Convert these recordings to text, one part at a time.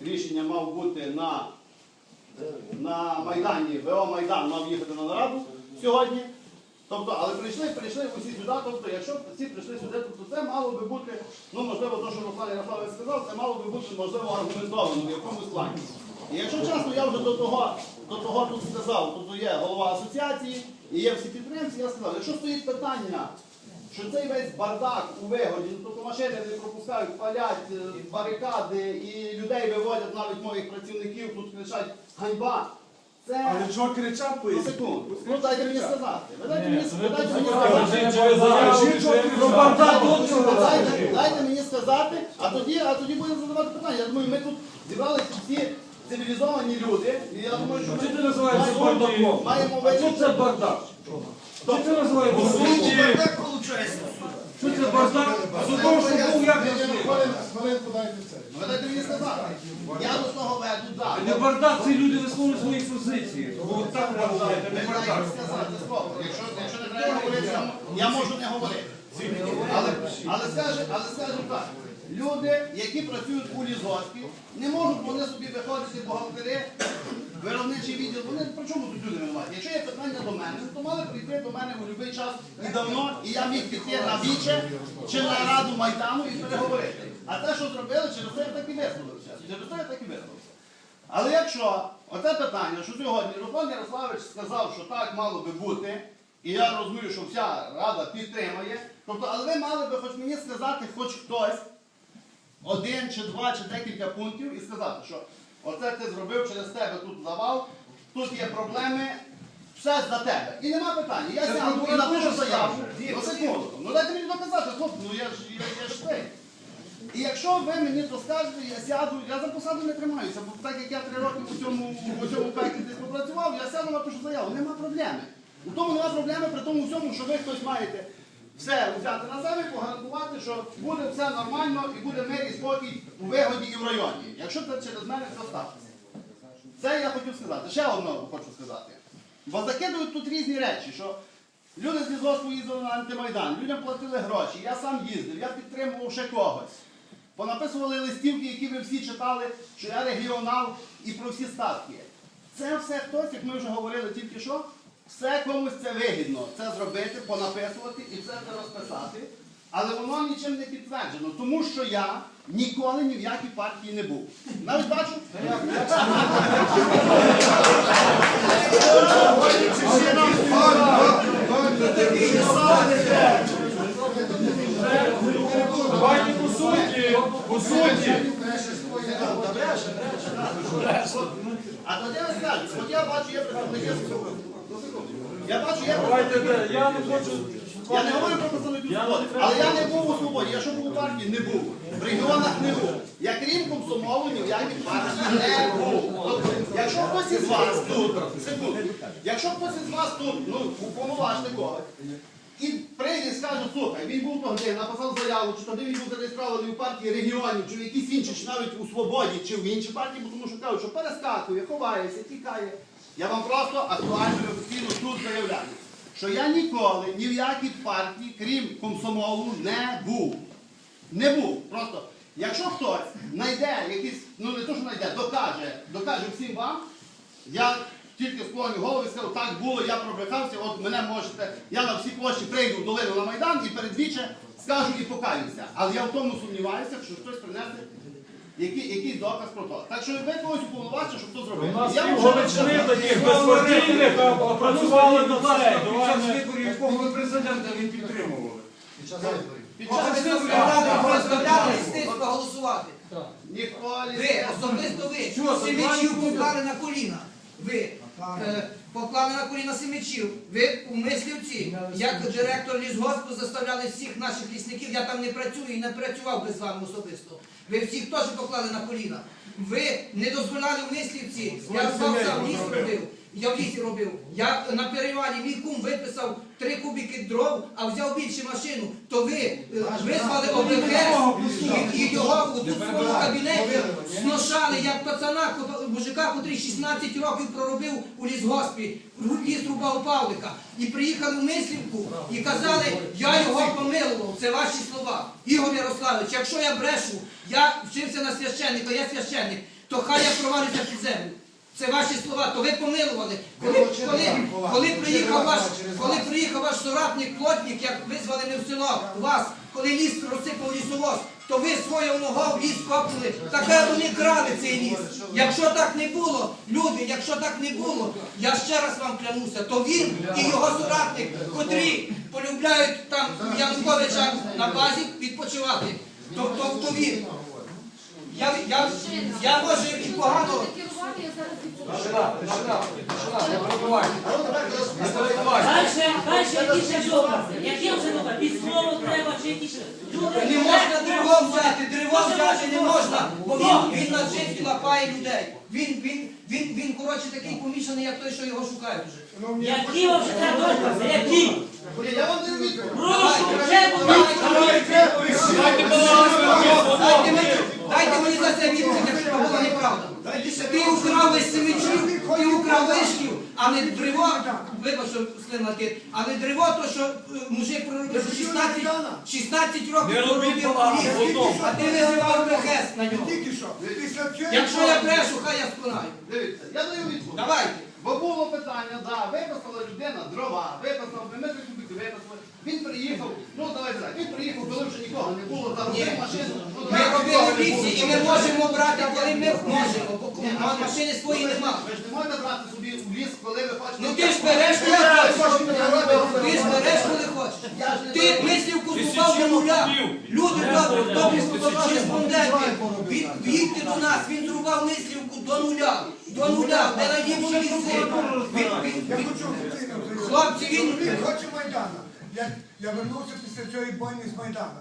рішення мав бути на, на Майдані, ВО Майдан мав їхати на нараду сьогодні. Тобто, але прийшли, прийшли усі сюди. Тобто, якщо б всі прийшли сюди, тобто це мало би бути, ну можливо, то, що Руслан Ярославович сказав, це мало би бути можливо аргументовано в якомусь плані. І якщо чесно, я вже до того, до того тут сказав, тобто є голова асоціації і є всі підприємці, я сказав, якщо стоїть питання, що цей весь бардак у вигоді, ну, тобто машини не пропускають, палять е, барикади і людей виводять навіть моїх працівників, тут кричать ганьба. Це Але чого кричав Ну, поясніть? секунду. Ну дайте мені сказати. Ви дайте мені, ви дайте мені сказати. Дайте, дайте мені а тоді, а тоді будемо задавати питання. Я думаю, ми тут зібралися всі цивілізовані люди. І я думаю, що ми ти називаєш це маємо- бардаком? маємо А що це бардак? Що ти називаєш бардаком? Що? З того, що був як Хвилинку дайте це. Ви дайте мені сказати. Я до того веду далі. Не бардак, це люди висловлюють свої позиції. Бо так треба говорити, не бардак. сказати слово. Якщо, якщо не треба говорити, я можу не говорити. Але, але, скаже, але скажемо так, люди, які працюють у лізотків, не можуть вони собі виходити бухгалтери, виробничий відділ, вони при чому тут люди винуваті? Якщо є питання до мене, то мали прийти до мене у будь-який час і давно, і я міг піти на віче чи на раду Майдану і переговорити. А те, що зробили, через це я так і висловився. Через це я так і висловився. Але якщо оце питання, що сьогодні Руслан Ярославович сказав, що так мало би бути, і я розумію, що вся рада підтримує, тобто, але ви мали би хоч мені сказати, хоч хтось, один чи два, чи декілька пунктів, і сказати, що оце ти зробив через тебе тут завал, тут є проблеми, все за тебе. І нема питання. Я сяду і напишу заяву. Ну, секунду. Ну дайте мені доказати, хлопці, ну я ж я, я ж цей. І якщо ви мені то скажете, я сяду, я за посаду не тримаюся, бо так як я три роки у цьому, у цьому пеклі десь попрацював, я сяду напишу заяву, нема проблеми. У тому нема проблеми при тому всьому, що ви хтось маєте все взяти на себе і погарантувати, що буде все нормально і буде мир і спокій у вигоді і в районі. Якщо це через мене все ставиться. Це я хотів сказати. Ще одного хочу сказати. Бо закидують тут різні речі, що люди з лісгоспу їздили на антимайдан, людям платили гроші, я сам їздив, я підтримував ще когось. Понаписували листівки, які ви всі читали, що я регіонал і про всі статки. Це все хтось, як ми вже говорили тільки що, все комусь це вигідно. Це зробити, понаписувати і все це розписати. Але воно нічим не підтверджено, тому що я ніколи ні в якій партії не був. Навіть бачу, Давайте по суті, по суті. а тоді я скажу, от я бачу, є представники. Я бачу, є Давайте, де, я не хочу. Я не говорю про представників свободи, але я не був у свободі. Я що був у партії, не був. В регіонах не був. Я крім комсомолу ні в якій партії не був. Тобто, якщо хтось із вас тут, секунду, якщо хтось із вас тут, ну, уповноважте когось, і прийде і скаже, слухай, він був тоді, написав заяву, чи тоді він був зареєстрований у партії регіонів, чи в якійсь іншій, чи навіть у свободі, чи в іншій партії, бо тому що кажуть, що перескакує, ховається, тікає. Я вам просто актуально і офіційно тут заявляю, що я ніколи ні в якій партії, крім комсомолу, не був. Не був. Просто, якщо хтось знайде якийсь, ну не то, що знайде, докаже, докаже всім вам, я тільки склоню голову і скажу, так було, я пробрехався, от мене можете, я на всі площі прийду в долину на Майдан і передвіче скажу і покаюся. Але я в тому сумніваюся, що хтось принесе який, якийсь доказ про то. Так що ви когось уповноважите, щоб то зробити. У нас Я кажу. таких безпартійних а, працювали на це. Під час не- виборів якого ви президента ви підтримували? Під час Представляли листи проголосувати. ніхто не Ви, особисто ви, Семичів поклали на коліна. Ви е, поклали на коліна Семичів. Ви у Мислівці, як директор лісгоспу, заставляли всіх наших лісників, я там не працюю і не працював би з вами особисто. Ви всіх теж поклали на коліна. Ви не дозволяли в Мислівці, я сам сам ліс робив. Я в лісі робив. Я на перевалі мій кум виписав три кубики дров, а взяв більше машину. То ви е, визвали ОБГ і, його у тут в своєму кабінеті сношали як пацана, мужика, котрий 16 років проробив у лісгоспі, ліс рубав Павлика. І приїхали в Мислівку і казали, я його помилував. Це ваші слова. Ігор Ярославович, якщо я брешу, я вчився на священника, я священник. то хай я провалюся під землю. Це ваші слова, то ви помилували. Коли, коли, коли, приїхав ваш, коли приїхав ваш соратник, плотник, як визвали не в село, вас, коли ліс розсипав лісовоз, то ви своє ногу в ліс копнули, таке вони крали цей ліс. Якщо так не було, люди, якщо так не було, я ще раз вам клянуся, то він і його соратник, котрі полюбляють там Януковича на базі відпочивати, то, то, то він. Я, я, я може і погано. Тишина, тишина, тишина, не перебувайте. Не перебувайте. Дальше, дальше, які ще докази? Які вже докази? Письмово треба чи які ще? Люди Не можна древо взяти, древо взяти не можна, бо він, він на житті лапає людей. Він, він, він, він, коротше, такий помішаний, як той, що його шукають вже. Які вам ще це докази? Які? Блін, Я вам не відповідь. Прошу, Дайте мені, за це відповідь, якщо це була неправда. Ти украв весь семечів, ти украв вишків, а не древо, вибач, що слина кит, а не то що е, мужик проробив 16, 16 років проробив ліс, а ти визивав БХС на нього. Якщо я брешу, хай я сконаю. Дивіться, я даю відповідь. Давайте. Бо було питання, да, виписала людина дрова, виписав, ми. Він приїхав, ну давайте так, він приїхав, коли вже нікого не було, заробив машину. ну, Ми давайте робили нікого не і ми можемо брати, коли ми можемо, бо Ні, машини свої ви ж- нема. Ви ж не можете брати собі в ліс, коли ви хочете. Ну ти ж береш, коли хочеш. Ти ж береш, коли хочеш. Ти мислівку зрубав до нуля. Люди добрі, добрі кореспонденти. Від- Відьте до нас, він зрубав мислівку до нуля. До нуля, офіційно заявити. Хлопці, він- хоче Майдана. Я, я вернувся після цієї бойні з Майдана.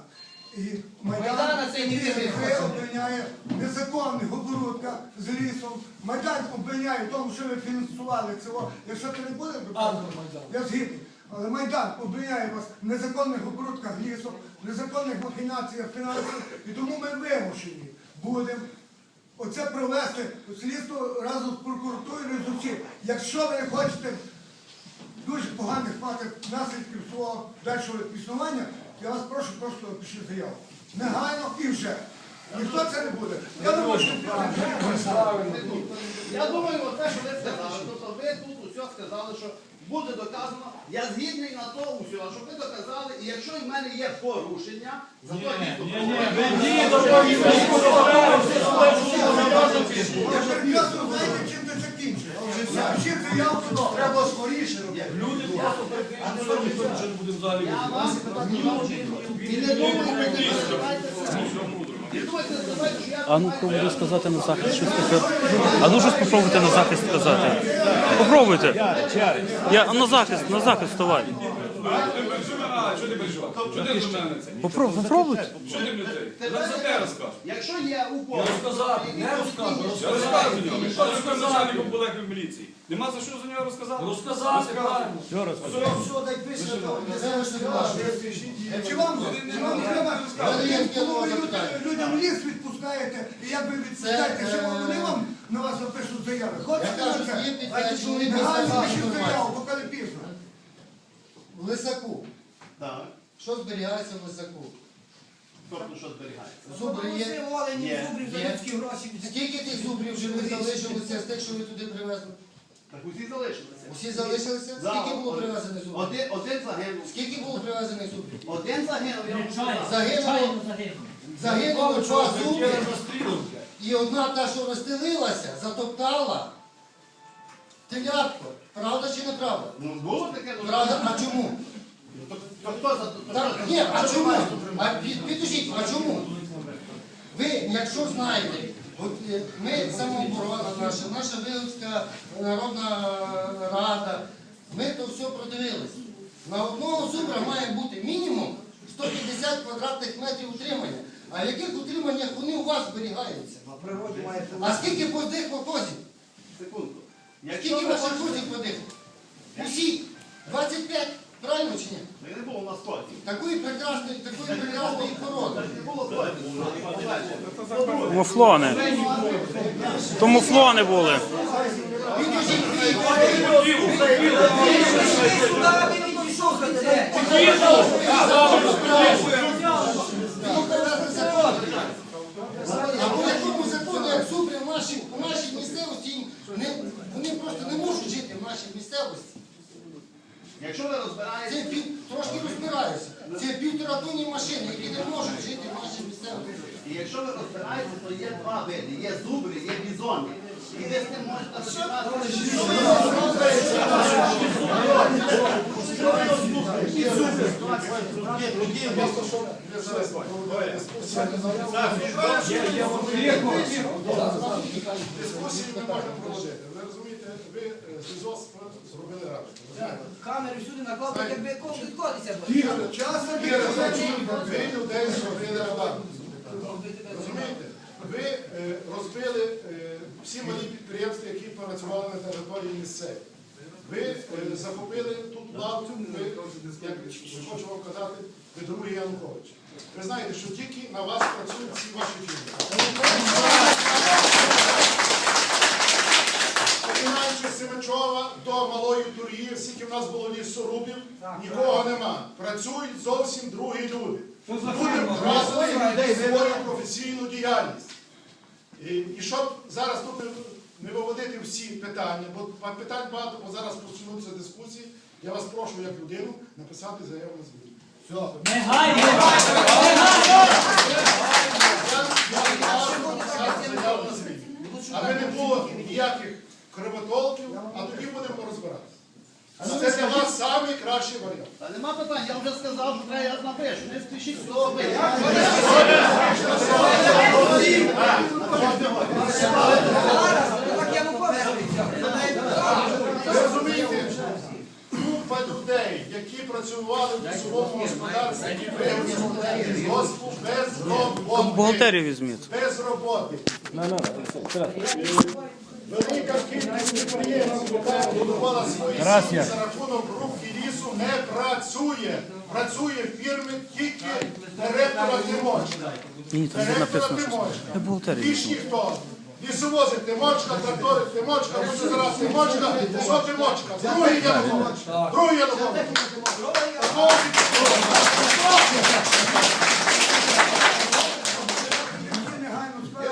І Майдана це не. Майдан обвиняє незаконних оборудках з лісом. Майдан обвиняє в тому, що ви фінансували цього. Якщо це не буде, доказувати, я згідний. Але Майдан обвиняє вас в незаконних оборудках лісом, в незаконних махінаціях фінансів. І тому ми вимушені будемо оце провести слідство разом з прокуратурою з усім. Якщо ви хочете дуже поганих мати наслідків свого дальшого існування, я вас прошу просто пишіть заяву. Негайно і вже. Ніхто це не буде. Я думаю, що Я думаю, оте, що ви сказали, тобто ви тут усе сказали, що буде доказано. Я згідний на то усе, щоб ви доказали, і якщо в мене є порушення, за то прекрасно знаєте, чим це. Треба скоріше робити. Люди просто прикриють. Я і не давайте, що я А ну пробуйте сказати на захист щось таке. А ну щось попробуйте на захист сказати. Попробуйте. Я на захист, на захист вставай. Що ти переживав? Що ти до мене це? Попробуй, попробуйте. Що ти? За те розкажеш. Якщо є у кого, Розказати, не розказати. Я розказую за нього. Що ти сказав начальником в міліції? Нема за що за нього розказати? Розказати, правильно. Чи вам, чи вам треба, коли ви людям- ліс відпускаєте, і як ви відпускаєте, що вони вам на вас напишуть заяви? Хочете на це? Негайно пишіть заяву, поки не пізно. В лисаку. так, Що зберігається в лисаку? тобто що зберігається. Зубри є. Олені, Є. за Є. людські гроші. Скільки тих зубрів вже ви залишилося з тих, що ви туди привезли? Так усі залишилися. Усі залишилися? Да, Скільки було один- привезено зубрів? Один, один загинув. Скільки було привезено зубрів? Один загинув, я вам сказав. Загинуло, загинуло два зубри, і одна та, що розстелилася, затоптала телятко. Правда чи неправда? Ну, було таке, ну, Правда, а чому? то, то хто за то, Так, хто- ні, а чому? А під- підождіть, а чому? Ви, якщо знаєте, от е, ми самооборона наша, наша Вилицька народна рада, ми то все продивилися. На одного зубра має бути мінімум 150 квадратних метрів утримання. А в яких утриманнях вони у вас зберігаються? А скільки подихло козів? Секунду. Якщо Скільки ви ваших хочете, подихло? Усі? 25? Правильно чи ні? так не було у нас котів. Такої прекрасної, такої прекрасної породи. Не було. По-друге, Муфлони. То муфлони були. Ви він не пішов Вони, вони просто не можуть жити в нашій місцевості. Якщо ви розбираєтеся... Це пів, трошки розбираюся. Це півторатонні машини, які не можуть жити в нашій місцевості. І якщо ви розбираєтеся, то є два види. Є зубри, є бізони. І десь з ним можете розібратися. Дискусії не можна проводити. Ви розумієте, ви зробили раду. Камери всюди накладуть, якби. Ви розбили е, всі малі підприємства, які працювали на території місцеві. Ви е, захопили тут владу, ви, як хочу вам казати, ви другий Янукович. Ви знаєте, що тільки на вас працюють всі ваші фірми. Починаючи з Семечова до Малої Тур'ї, скільки в нас було лісорубів, нікого нема. Працюють зовсім другі люди. Люди вразили свою професійну діяльність. І, і щоб зараз тут не- виводити всі питання, бо питань багато, бо зараз почнуться дискусії, я вас прошу як людину написати заяву на. Негайно! Заяву на звільнення. Аби не було ніяких кривотолків, а тоді будемо розбиратися. Це для вас найкращий варіант. Та нема питань, я вже сказав, що треба я напишу. Не спішіть цього робити. Так Янукович обіцяв. Ви розумієте, група людей, які працювали в лісовому господарстві, виготовлені з без роботи. Бухгалтерію візьміть. Без роботи. Велика кількість підприємців, яка будувала свої сім'ї за рахунок рубки лісу, не працює. Працює в фірмі тільки директора Тимочка. Ні, там не написано, що я Більш ніхто. Лісовози Тимочка, трактори Тимочка, буде зараз Тимочка, що Тимочка? Другий Янукович. Другий Янукович.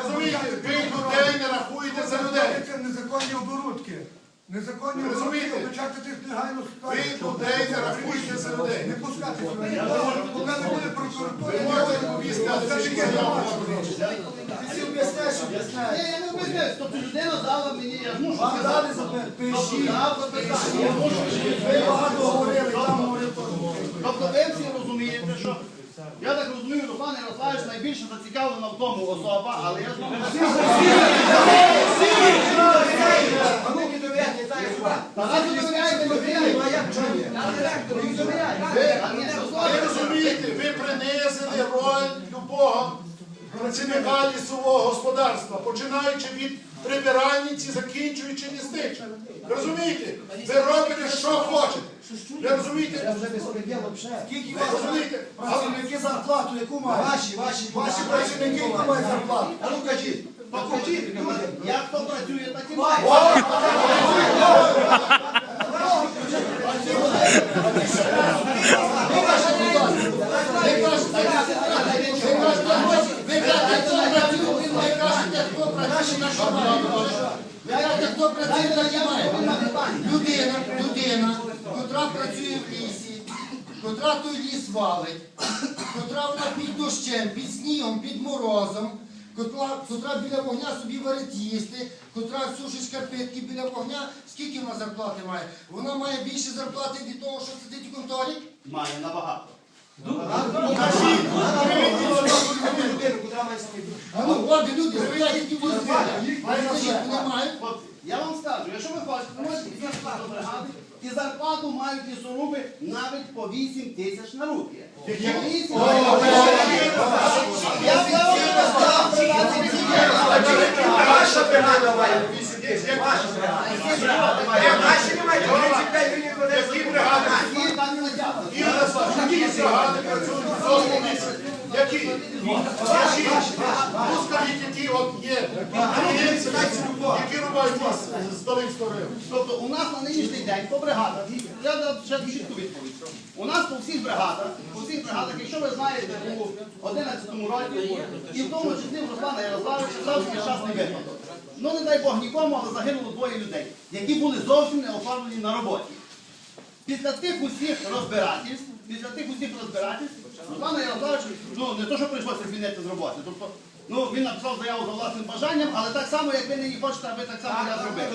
Розумієте, ви людей не рахуєте за людей. Це незаконні оборудки. Незаконні розумієте? почати тих негайно Ви людей не рахуєте за людей. Не пускати сюди. Поки не буде Ви прокуратури, можете повісти адресну заяву. Ні, я не обіцяю. Тобто людина дала мені, я ж мушу сказати. Тобто дав запитання, я мушу. Ви багато говорили, там говорив. Тобто ви всі розумієте, що я так розумію, Руслан Ярославович найбільше зацікавлена в тому особа, але я знову Та ви не довіряєте людині, а як чує? Ви розумієте, ви принизили роль любого працівника лісового господарства, починаючи від прибиральниці, закінчуючи лісничим. Розумієте? Ви робите, що хочете. Ви розумієте? Скільки Ви розумієте? Працівники зарплату, яку мають? Ваші, ваші, ваші працівники, яку мають зарплату? А ну кажіть. Покажіть, люди, як хто працює, так і має. Людина, людина, котра працює в лісі, котра той ліс валить, котра вона під дощем, під снігом, під морозом, котра, котра біля вогня собі варить їсти, котра сушить шкарпетки біля вогня, скільки вона зарплати має? Вона має більше зарплати від того, що сидить у конторі? Має набагато. А ну, от люди, стоять, які будуть я вам скажу, якщо ви хочете, можете до бригади, і зарплату мають лісоруби навіть по 8 тисяч на руки. По 8 тисяч. Я б я вам розказав, Які бригади? які ну рубають з Долинського району. Тобто у нас на нинішній день по бригадах, я дам ще чітку відповідь. У нас по всіх бригадах, по всіх бригадах, якщо ви знаєте, у 11-му році, і в тому числі в Руслана Ярославовича стався нещасний випадок. Ну не дай Бог нікому, але загинуло двоє людей, які були зовсім не оформлені на роботі. після тих усіх розбирательств, після тих усіх розбирательств, Руслана Ярославович, ну не то, що прийшлося звільнити з роботи. Тобто, ну він написав заяву за власним бажанням, але так само, як ви нині хочете, аби так само я зробив.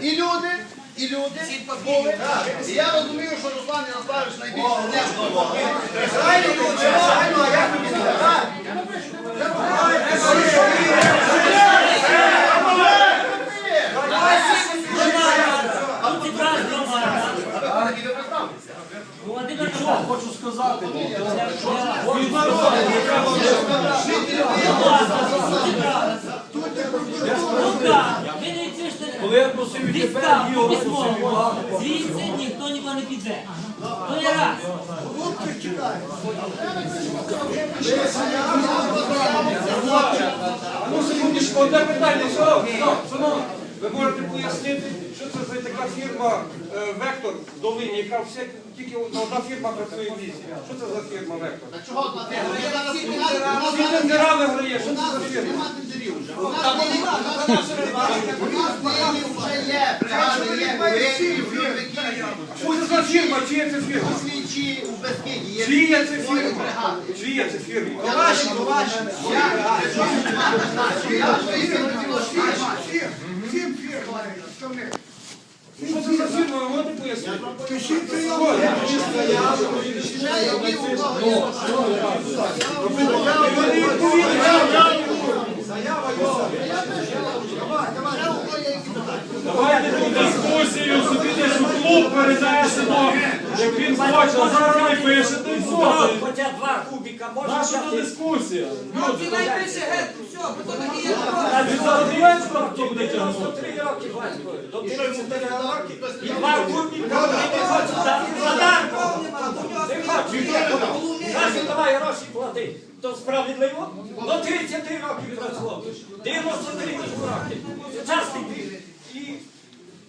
І люди, і люди були. І я розумію, що Руслан Ярославович найбільше не вдоволений. Тут зібрали громада. Чого? Хочу сказати, коли я просив і тепер відставку просив. Звідси ніхто нікого не піде. То є раз. А ну одне питання, шановні. Ви можете пояснити, що це за така фірма е, Вектор в Долині, яка все, тільки одна фірма працює в лісі. Що це за фірма Вектор? Чого одна фірма? Є зараз- у нас Всі тендера виграє, що У це нас за фірма? нема тендерів вже. У нас нас вже є бригади, є воєнні, фірмики, Що це за фірма? Чия це фірма? слідчі у Бескиді. Є Чия це фірма? Чия це фірма? Я- Я Всім фірм має представник. Що це за фірма? Ви можете пояснити? Пишіть заяву. Давайте ту дискусію собі десь у клуб перенесемо, як він хоче, зараз не пишете і все. Хоча два кубіка Наша тут дискусія. Ну, ці найпише геть, все, бо то такі є Він зараз Зеленського хто буде тягнути. І що йому буде роки, хтось Два кубіка, не хочуть дати задармо. Каже, давай гроші плати. То справедливо? До 30 років працював. 93 роки. Сучасний вік.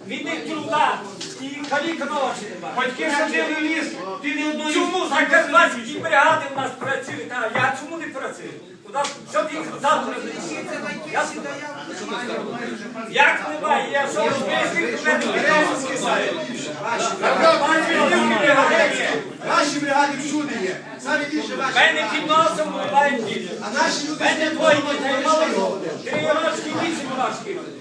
І війни труда, і каліка ночі. Батьки садили ліс, ти не одної Чому закарпатські бригади в нас працюють, а я чому не працюю? У нас щоб їх завтра не Як немає? Я що розписник, у мене бригади скисає. Наші бригади всюди є. Самі більше ваші. Мене під носом бувають діти. А наші люди Мене двоє дітей мали. Три рочки, вісім рочків.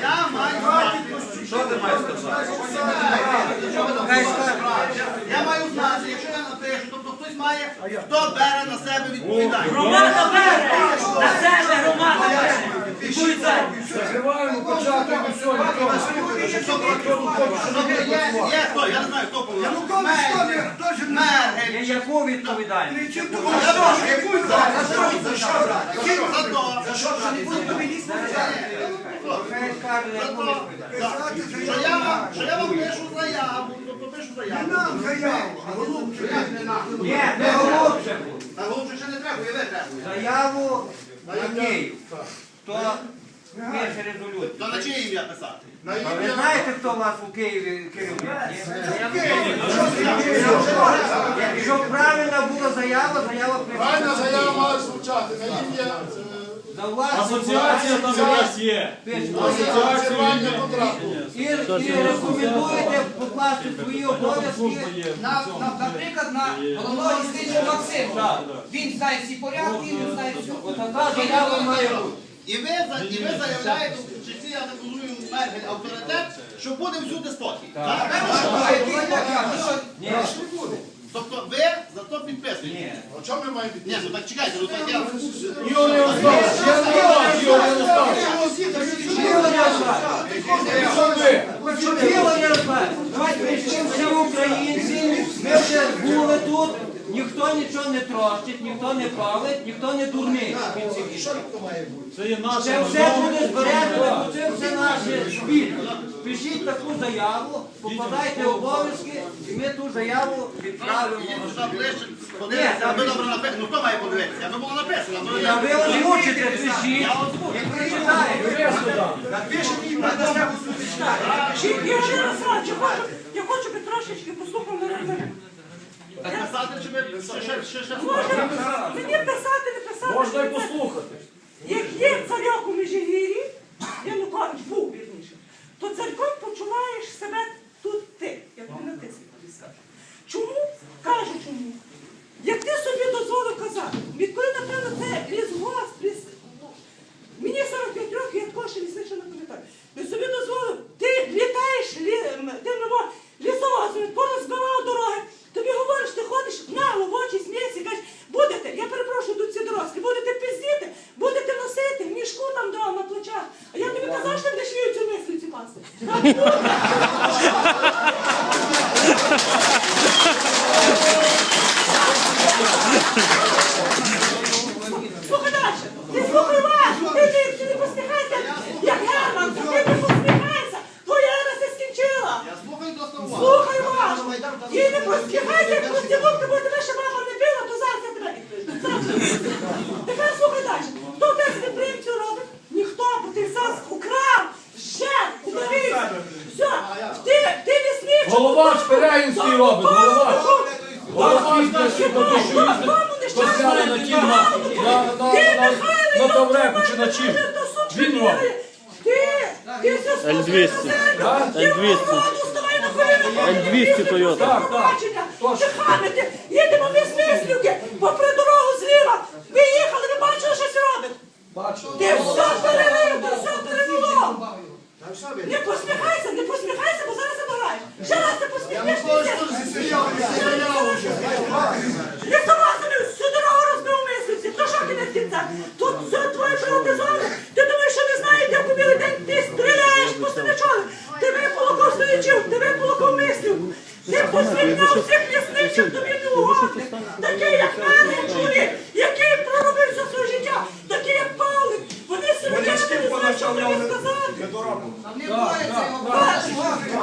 Я маю Що ти маєш сказати? Я маю знати, якщо я напишу, тобто хтось має, хто бере на себе відповідальність. Громада бере! На себе громада бере! Відповідальність! закриваємо початок і все, є, є хто, я не знаю, хто повинен. Янукович Житомир теж не Мер, геть. Яку відповідальність? кричить, тому За що що? За? За що? За що? За то. За що? Що я що я вам пишу заяву, тобто пишу Не нам заяву, а голубчик. Ні, не голубче. А голубше ще не треба, і ви треба. Заяву на Київ. То пише резолюцію. То на чиє ім'я писати? на Ви ім'я знаєте, хто у вас у Києві керівник? Щоб правильна була заява, заява Правильна заява має звучати на ім'я За власне Асоціація там якраз є. е, розірвання. І, і рекомендуєте покласти свої обов'язки на, на, наприклад, на головного юстицію Максиму. Він знає всі порядки, він знає все. Бути. І ви, за- і ви заявляєте, що ці, я так розумію, Меркель авторитет, що буде всюди спокій. Так? А який порядок? Ну, що, Тобто ви за то підписуєте? А чому ми маємо Ні, ну так чекайте, ну так я... Ігор Ярославович, я не вас, Ігор Ярославович. Чудово, Ярослав. Давайте прийшли всі українці, ми вже були тут, ніхто нічого не трощить, ніхто не палить, ніхто не дурний. рішень. Це все буде збережено, бо це все наше спільне. Пишіть таку заяву, покладайте обов'язки, і ми ту заяву відправимо. Ну хто має подивитися? Аби було написано. аби- А ви озвучите, пишіть, і прочитаєте. Я ще раз хочу, я хочу би трошечки послухав мене. Так писати чи ще ще ще ще Може, мені писати, не писати. Можна це- послухати. Як є царьок у Межигір'ї, Янукович був вірніше, то церковь почуваєш себе тут ти, як ти на ти собі скажеш. Чому? Кажу чому. Як ти собі дозволив казати, відколи, напевно, це лісгосп, ліс... ну, Мені 45 років, я такого ще лісниче не пам'ятаю. Ти собі дозволив, ти літаєш лі... м, тим його лісовозом, порозбивав дороги, тобі говориш, ти ходиш нагло в очі, смієшся і кажеш, будете, я перепрошую тут ці дорозки, будете пиздіти, будете носити в мішку там дрова на плечах. А я тобі казав, що ти будеш віюцю мислиці пасти. Так буде. Слухай далі. Ти слухай вас. Ти, ти, ти не посміхайся. Як Герман, ти не посміхайся. Твоя ера се скінчила. Я слухаю до слова. Слухай вас. І не посміхайся, як проститутка, бо тебе ще баба не била, то зараз я тебе відповідь. Тепер слухай далі. Хто тебе з підприємців робить? Ніхто, бо ти зараз украв. Ще, удавився. Все, ти, ти Голова Шпирягінський робить, голова. Голова Шпирягінський робить, що їздить костяли на ті на, на, на, на, на Тавреку чи на чим. Він робить. Ти, ти все L200. L200. L200 Toyota. Так, так. Ти хамите, їдемо ми з Мислівки, попри дорогу зліва. Ви їхали, ви бачили, що це робить? Бачу. Ти все перевів, ти все перевело. Не посміхайся, не посміхайся, бо зараз забираєш. Ще раз ти посміхнешся. Не согласен, всю дорогу розбив мислиці. То що кінець кінця? Тут все твоє приватизоване. Ти думаєш, що не знаєте, як у білий день ти стріляєш по стрічали. Ти виполокав стоячів, ти виполокав мислів. Ти посвідняв всіх лісничів, тобі не угодник. Такий, як мене, чоловік, який проробив все своє життя. Такий, як Павлик. Вони сидять, не знають, що тобі сказати.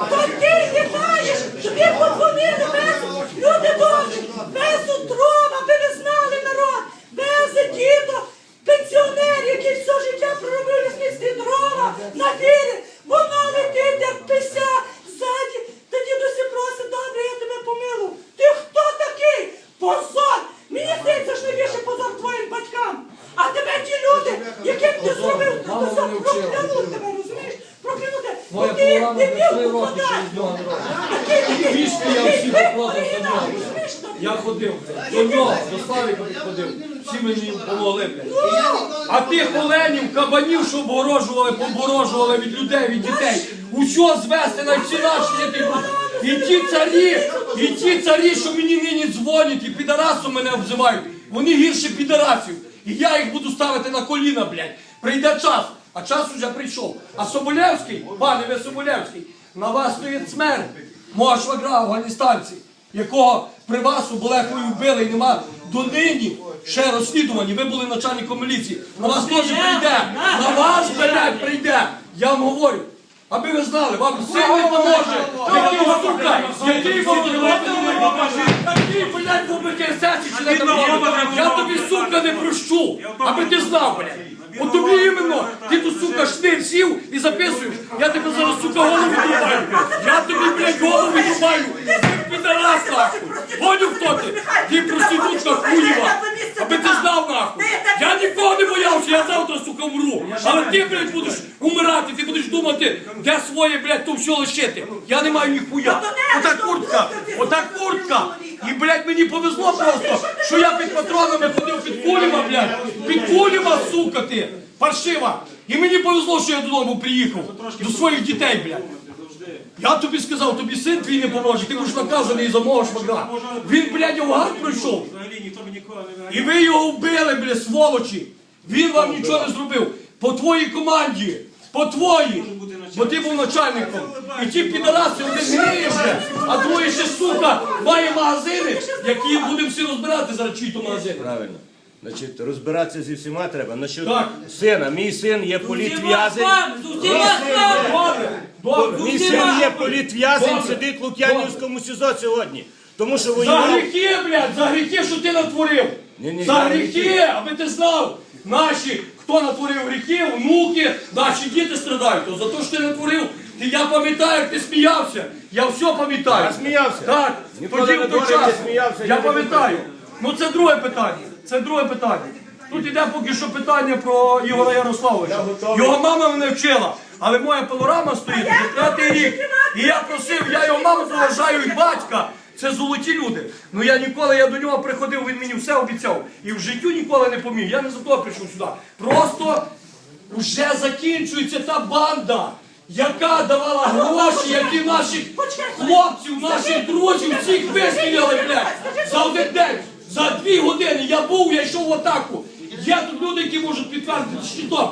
То ти літаєш, тобі подзвонили без люди добрі, без утром, аби ви знали народ, без діду, пенсіонер, який все життя проробив лісництві дрова на фірі, воно летить як пися ззаді, та дідусі просить, добре, я тебе помилу. Ти хто такий? Позор! Мені здається, що найбільше позор твоїм батькам. А тебе ті люди, яким ти зробив, то Мама все мене вчила. проклянуть тебе, розумієш? Проклянути. Моя Бо ти половина дебіл три роки подай. через нього народила. Фішки я всі поклав до нього. Я ходив, блядь, до нього, до Славіка ходив. Всі мені помогли, блядь. А тих оленів, кабанів, що обгорожували, поборожували від людей, від дітей. Усього звести на всі наші діти. І ті царі, і ті царі, що мені нині дзвонять і підарасом мене обзивають, вони гірше підарасів. І я їх буду ставити на коліна, блядь. Прийде час, а час уже прийшов. А Соболевський, пане ви Соболевський, на вас стоїть смерть. Мого швагра афганістанці, якого при вас у вбили і нема донині ще розслідувані. Ви були начальником міліції. На вас теж прийде. На вас, блядь, прийде. Я вам говорю. Аби ви знали, вам сильний не поможе. Який сука, який який, блядь, в ОБКСС чи не Я тобі, сука, не прощу. Аби ти знав, блядь. От тобі іменно, ти тут, сука, шнир сів і записуєш. Я тебе зараз, сука, голову відрубаю. Я тобі, блядь, голову відрубаю. Ти підарас, нахуй. Поняв, хто ти? Ти проститутка хуєва. Аби ти знав, нахуй. Я нікого не боявся, я завтра, сука, вмру. Але ти, блядь, будеш умирати, ти будеш думати, де своє, блядь, то все лишити. Я не маю ніхуя. Отак куртка, отак куртка. І, блядь, мені повезло просто, що я під патронами ходив під куліма, блядь. Під куліма, сука ти, паршива. І мені повезло, що я додому приїхав. До своїх дітей, блядь. Я тобі сказав, тобі син твій не поможе, ти будеш наказаний за мого швагра. Він, блядь, Афган пройшов. І ви його вбили, блядь, сволочі. Він вам нічого не зробив. По твоїй команді по твої, бо ти був начальником. І ті підараси один гниє а другий ще сука має магазини, які будемо всі розбирати зараз чиї то магазини. Правильно. Значить, розбиратися зі всіма треба. Насчет Так. сина. Мій син є політв'язень. Добре, добре. Мій син є політв'язень, Добре. сидить в Лук'янівському СІЗО сьогодні. Тому що За воював. гріхи, блядь, за гріхи, що ти натворив. Ні-ні, за гріхи. аби ти знав, наші, хто натворив гріхи, внуки, наші діти страдають. То за те, що ти натворив, ти, я пам'ятаю, як ти сміявся. Я все пам'ятаю. Я сміявся. Так, тоді на в той час. сміявся, Я пам'ятаю. Ну це друге питання. Це друге питання. Тут іде поки що питання про Ігора Ярославовича. Його мама мене вчила, але моя панорама стоїть вже третій рік. І я просив, я його маму поважаю і батька. Це золоті люди. Ну я ніколи, я до нього приходив, він мені все обіцяв. І в життю ніколи не поміг. Я не за того прийшов сюди. Просто вже закінчується та банда, яка давала гроші, які наших хлопців, наших друзів, всіх вистріляли, блядь, за один день, за дві години. Я був, я йшов в атаку. Є тут люди, які можуть підтвердити щитом.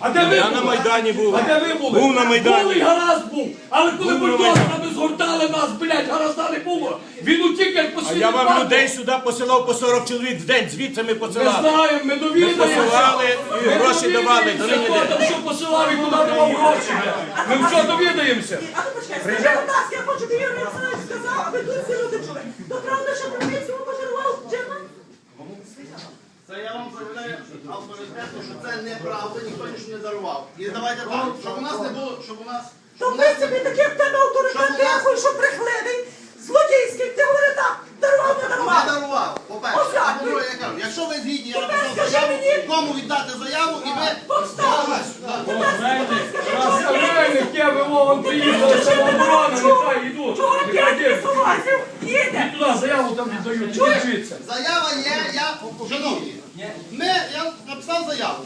А де ви Я були? на Майдані був. А де ви були? Був на Майдані. Були, гаразд був. Але коли Був на бульдозерами згортали нас, блядь, гаразда не було. Він утік, як А послідний я вам людей сюди посилав по 40 чоловік в день, звідси ми Ми посилали. знаємо, ми довідаємося. посилали і Ми гроші давали, довідаємося, хто там що посилав і куди давав гроші. Ми все довідаємося. А ну почекай, скажи, будь ласка, я хочу, щоб Ігор Ярославович сказав, аби тут всі люди чули. То правда, що Кропивський йому подарував Джерман? Це я вам заявляю авторитетно, що це неправда, ніхто нічого не дарував. І давайте так, щоб у нас не було, щоб у нас. То в нас принципі в тебе авторитет, рахуй, що брехливий, злодійський, ти говори так, дарував, не не дарував. дарував, по-перше. А по-друге, я кажу, якщо ви згідні, я Тепер написав скажи заяву, мені. кому віддати заяву, і ви... Повстав! Правильно, Кеве, вон приїхали, самооборона, нехай йдуть. Чого ти йдуть. Їде! Туди заяву там віддають, не вчиться. Заява є, я... Шановні, ми, я написав заяву.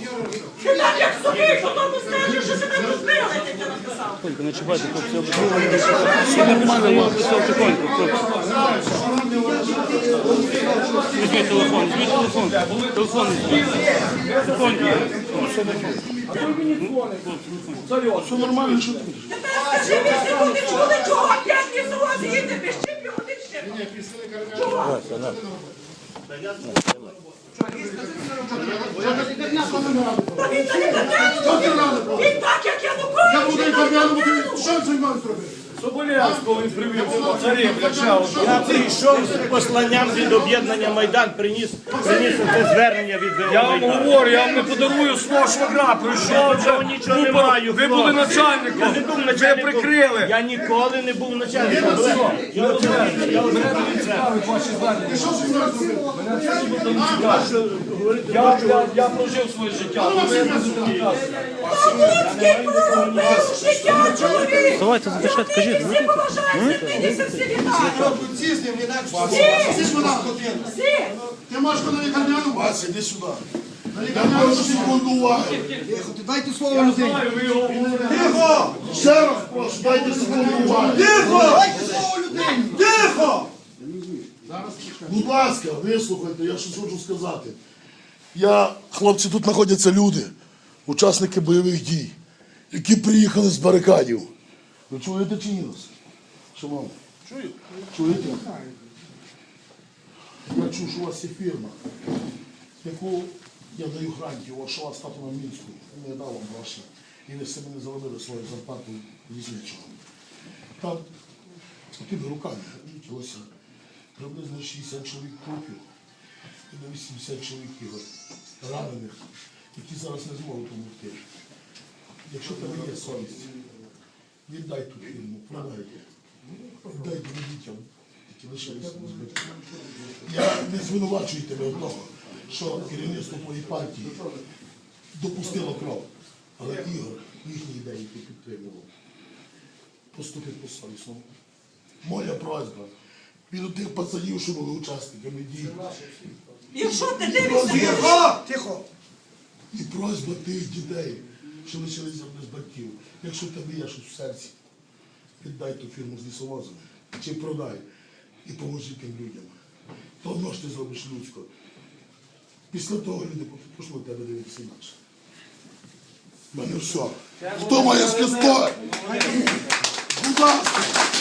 Ти так як собі, що тому скажеш, що себе розбили, ти це написав. Тихонько, не чіпайте, хлопці. Все нормально, все тихонько, хлопці. Візьміть телефон, візьміть телефон. Телефон візьміть. Тихонько. Ну, що? А той мені дзвонить. Серйозно. Все нормально, що ти? Тепер скажи, люди чули, чого п'ятні сувазі їде, без він так, як. Я що він займаюся робити? Соболєвського він привів до царів, для? Я прийшов з посланням від об'єднання Майдан, приніс, приніс це звернення від Я вам Майдану. говорю, я вам не подарую свого швагра, прийшов вже. нічого не Ви- маю, Ви були хлопці. начальником, Я не був ви начальником. прикрили. Я ніколи не був начальником. Я розумію, я розумію, це не. Я, я, я прожив своє життя, але ви Всі! Ти можеш на лікарняну? Вася, іди сюди. На лікарняну секунду уваги. Дайте слово його Тихо! Ще раз прошу, дайте секунду уваги. Тихо! Тихо! Будь ласка, вислухайте, я щось хочу сказати. Я, хлопці, тут знаходяться люди, учасники бойових дій, які приїхали з барикадів. Ви чуєте чи ні нас? Шановні? Чую. Чуєте? Я чув, що у вас є фірма, яку я даю гарантію, що у вас стату на Мінську, не дав вам гроші, і ви самі не заробили свою зарплату лісничого. Там такими руками вчилося приблизно 60 чоловік трупів і до 80 чоловіків ранених, які зараз не зможуть допомогти. Якщо тебе є совість, віддай ту фірму, продайте. Віддай тим дітям, які лишилися. Я не звинувачую тебе в того, що керівництво твоєї партії допустило кров. Але Ігор, їхні ідеї ти підтримував. Поступи по-совісному. Моя просьба від тих пацанів, що були учасниками дій. Якщо ти дивишся! Тихо! І просьба тих дітей, що лишилися без батьків. Якщо в тебе є щось в серці, віддай ту фірму з лісовозом, чи продай і поможи тим людям. То одно ж ти зробиш людсько. Після того люди пішли тебе дивитися інакше. У мене все. Хто має сказати? Будь ласка.